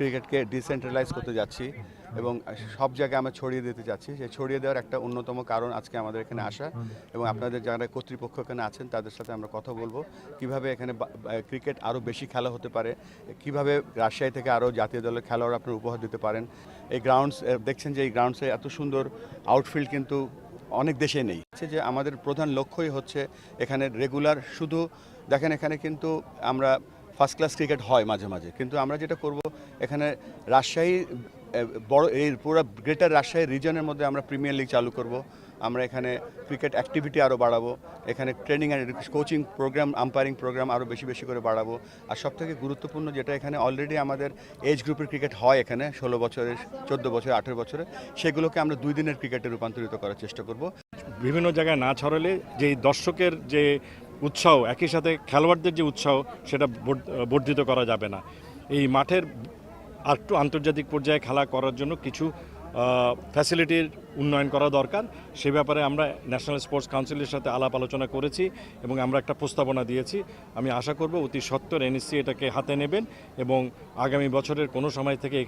ক্রিকেটকে ডিসেন্ট্রালাইজ করতে যাচ্ছি এবং সব জায়গায় আমরা ছড়িয়ে দিতে যাচ্ছি। সেই ছড়িয়ে দেওয়ার একটা অন্যতম কারণ আজকে আমাদের এখানে আসা এবং আপনাদের যারা কর্তৃপক্ষ এখানে আছেন, তাদের সাথে আমরা কথা বলব। কীভাবে এখানে ক্রিকেট আরও বেশি খেলা হতে পারে, কীভাবে রাজশাহী থেকে আরও জাতীয় দলের খেলোয়াড় আপনার উপহার দিতে পারেন। এই গ্রাউন্ডস দেখছেন যে এই গ্রাউন্ডসে এত সুন্দর আউটফিল্ড কিন্তু অনেক দেশে নেই। যে আমাদের প্রধান লক্ষ্যই হচ্ছে এখানে রেগুলার শুধু, দেখেন এখানে কিন্তু আমরা ফার্স্ট ক্লাস ক্রিকেট হয় মাঝে মাঝে। কিন্তু আমরা যেটা করব, এখানে রাজশাহী বড় এই পুরো গ্রেটার রাজশাহী রিজনের মধ্যে আমরা প্রিমিয়ার লিগ চালু করব। আমরা এখানে ক্রিকেট অ্যাক্টিভিটি আরও বাড়াবো। এখানে training and coaching programme umpiring programme আরও বেশি বেশি করে বাড়াবো। আর সবথেকে গুরুত্বপূর্ণ যেটা এখানে অলরেডি আমাদের এজ গ্রুপের ক্রিকেট হয় এখানে, ষোলো বছরের, চোদ্দ বছর আঠেরো বছরে সেগুলোকে আমরা দুই দিনের ক্রিকেটে রূপান্তরিত করার চেষ্টা করব। বিভিন্ন জায়গায় না ছড়ালে যে দর্শকের যে উৎসাহ, একই সাথে খেলোয়াড়দের যে উৎসাহ, সেটা বর্ধিত করা যাবে না। এই মাঠের একটু আন্তর্জাতিক পর্যায়ে খেলা করার জন্য কিছু ফ্যাসিলিটির উন্নয়ন করা দরকার। সে ব্যাপারে আমরা ন্যাশনাল স্পোর্টস কাউন্সিলের সাথে আলাপ আলোচনা করেছি এবং আমরা একটা প্রস্তাবনা দিয়েছি। আমি আশা করব অতি সত্বর এনএসসি এটাকে হাতে নেবেন এবং আগামী বছরের কোনো সময় থেকে